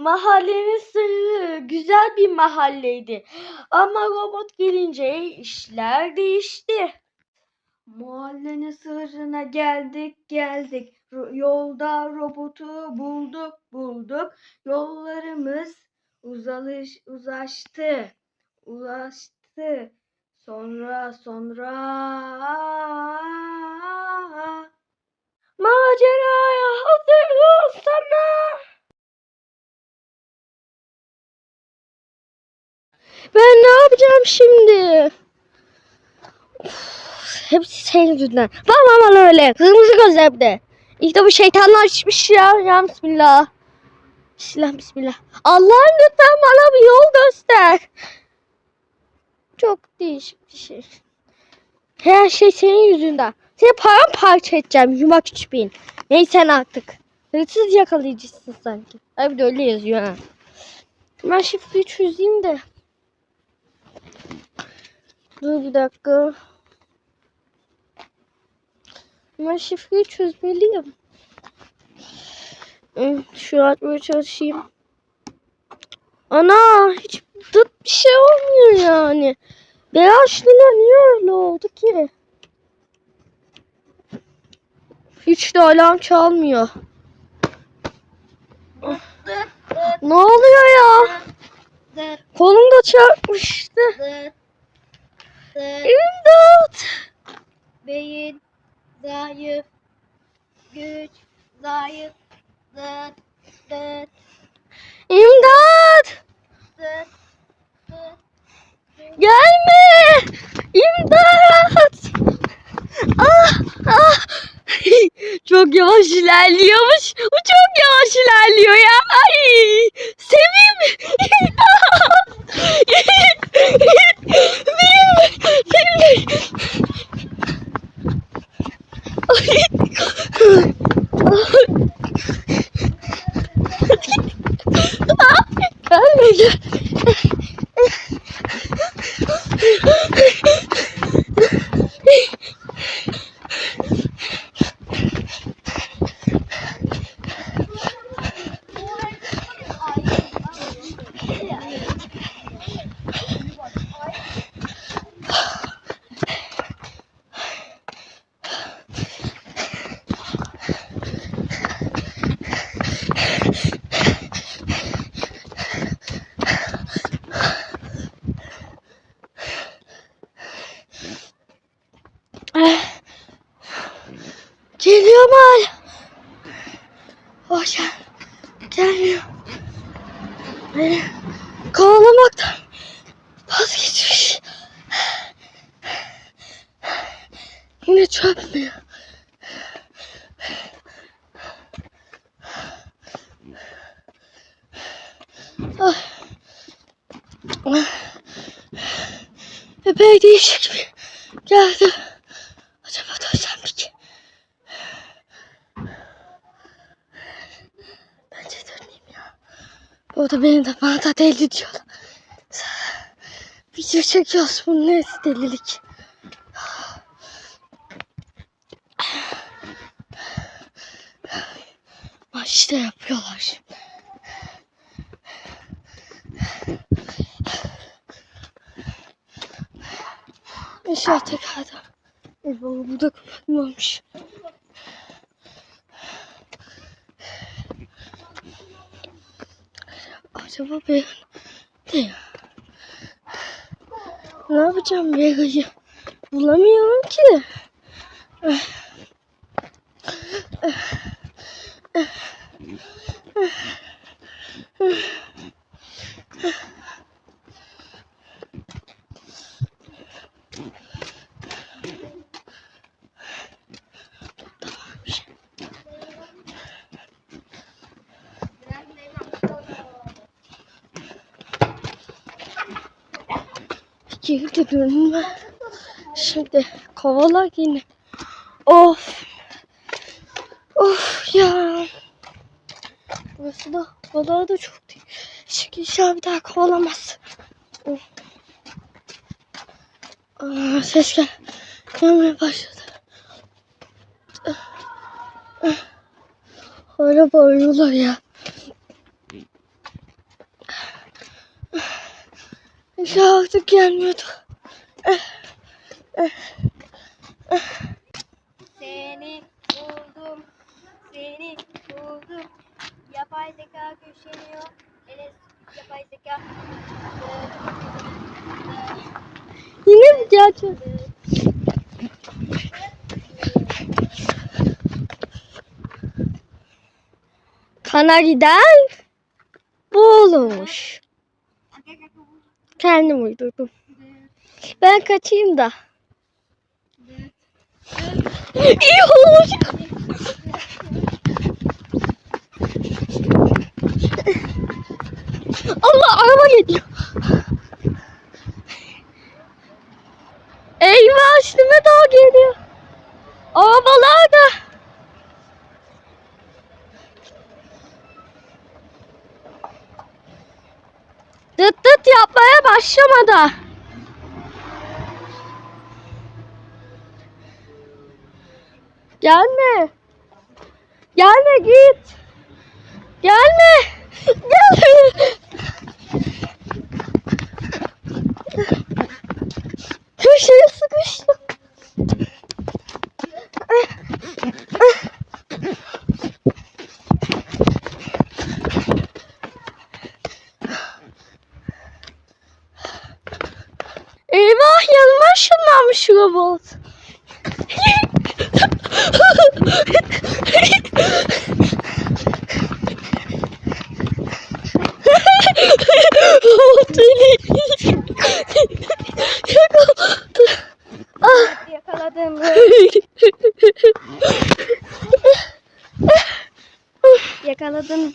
Mahallenin sırrı güzel bir mahalleydi. Ama robot gelince işler değişti. Mahallenin sırrına geldik geldik. Yolda robotu bulduk bulduk. Yollarımız uzalış uzlaştı. Ulaştı. Sonra sonra maceraya hazır yapacağım şimdi? Of, hepsi senin yüzünden. Bakma bana öyle. Kırmızı göz hem de. İşte bu şeytanlar çıkmış ya. Ya bismillah. Bismillah bismillah. Allah'ım lütfen bana bir yol göster. Çok değişik bir şey. Her şey senin yüzünden. Seni paramparça edeceğim yumak küçüğün. Neyse artık. Hırsız yakalayıcısın sanki. Ay bir de öyle yazıyor ha. Ben şifreyi çözeyim de. Dur bir dakika. Ben şifreyi çözmeliyim. Hı, Şu açmaya çalışayım. Ana hiç dıt bir şey olmuyor yani. Beyaz lila niye öyle oldu ki? Hiç de alarm çalmıyor. Ne oluyor ya? Kolum da çarpmıştı. İmdat. Beyin zayıf, güç zayıf, dıt dıt İmdat. dıt dıt. Gelme! İmdat! Ah, ah. çok yavaş ilerliyormuş. Bu çok yavaş ilerliyor ya. Ay! Sevim! İmdat! Benim! Sevim! Ay! Gelme gel. Geliyor mu hala? Gel. Gelmiyor. Beni kovalamaktan vazgeçmiş. Yine çöpmüyor. Ah. Ah. Epey değişik bir geldi. Acaba dönsem mi ki? Bence döneyim ya. O da beni de bana da deli diyorlar. Video çekiyoruz bu ne delilik. Maçta yapıyorlar şimdi. İnşallah tekrardan. Eyvah bu da kapatmamış. Acaba ben ne? Ne yapacağım Vega'yı? Bulamıyorum ki. Geri dönüyorum ben. Şimdi kovala yine. Of. Of ya. Burası da balığı da çok değil. Çünkü inşallah bir daha kovalamaz. Of. Aa, ses gel. Gelmeye başladı. Hala bağırıyorlar ya. Ya artık gelmiyordu. Seni buldum, seni buldum. Yapay zeka güçleniyor. Enes yapay zeka. Yine mi gerçek? Kanariden bu olurmuş. Kendim uydurdum. Ben kaçayım da. İyi olmuş. Allah araba geliyor. Eyvah üstüme doğru geliyor. Arabalar da. Dıt dıt yapmaya başlamadı. Gelme. Gelme git. Gelme. Gelme. Köşeye sıkıştım. Eyvah ışınlanmış robot. Robot beni yakaladı. Ah. Yakaladım. Yakaladım